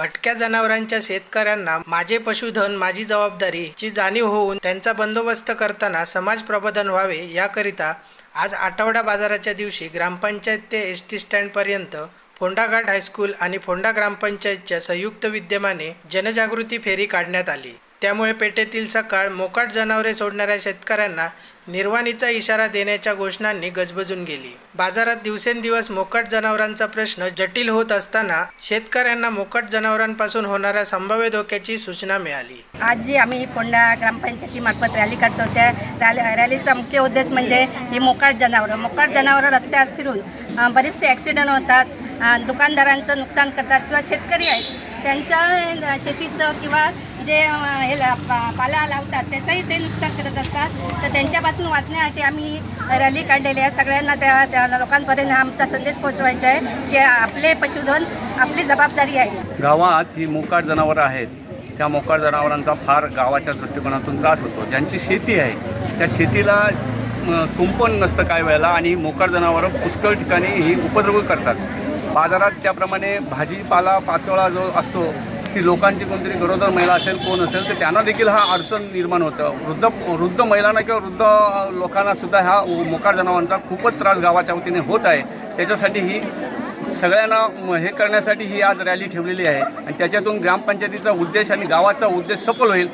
भटक्या जनावरांच्या शेतकऱ्यांना माझे पशुधन माझी जबाबदारी ची जाणीव होऊन त्यांचा बंदोबस्त करताना समाज प्रबोधन व्हावे याकरिता आज आठवडा बाजाराच्या दिवशी ग्रामपंचायत ते एस टी स्टँडपर्यंत फोंडाघाट हायस्कूल आणि फोंडा ग्रामपंचायतच्या संयुक्त विद्यमाने जनजागृती फेरी काढण्यात आली. त्यामुळे पेठेतील सकाळ मोकाट जनावरे सोडणाऱ्या शेतकऱ्यांना निर्वाणीचा इशारा देण्याच्या घोषणांनी गजबजून गेली. बाजारात दिवसेंदिवस मोकाट जनावरांचा प्रश्न जटिल होत असताना शेतकऱ्यांना मोकाट जनावरांपासून होणाऱ्या संभाव्य धोक्याची सूचना मिळाली. आज जी आम्ही फोंडा ग्रामपंचायतीमार्फत रॅली काढतो त्या रॅली रॅलीचा मुख्य उद्देश म्हणजे ही मोकाट जनावरं. मोकाट जनावरं रस्त्यावर फिरून बरेचसे ॲक्सिडेंट होतात दुकानदारांचं नुकसान करतात किंवा शेतकरी आहेत त्यांच्या शेतीचं किंवा जे हे ला- पा- पाला लावतात त्याचंही ते नुकसान करत असतात. तर त्यांच्यापासून वाचण्यासाठी आम्ही रॅली काढलेली आहे. सगळ्यांना त्या त्या लोकांपर्यंत आमचा संदेश पोहोचवायचा आहे की आपले पशुधन आपली जबाबदारी आहे. गावात ही मोकाट जनावरं आहेत. त्या मोकाट जनावरांचा फार गावाच्या दृष्टिकोनातून त्रास होतो. ज्यांची शेती आहे त्या शेतीला कुंपण नसतं काय वेळेला आणि मोकाट जनावरं पुष्कळ ठिकाणी ही उपद्रव करतात. बाजारात त्याप्रमाणे भाजीपाला पाचोळा जो असतो की लोकांची कोणतरी गरोदर महिला असेल कोण असेल तर त्यांना देखील हा अडचण निर्माण होतं. वृद्ध वृद्ध महिलांना किंवा वृद्ध लोकांना सुद्धा ह्या मोकाट जनावरांचा खूपच त्रास गावाच्या वतीने होत आहे. त्याच्यासाठी ही सगळ्यांना हे करण्यासाठी ही आज रॅली ठेवलेली आहे. आणि त्याच्यातून ग्रामपंचायतीचा उद्देश आणि गावाचा उद्देश सफल होईल.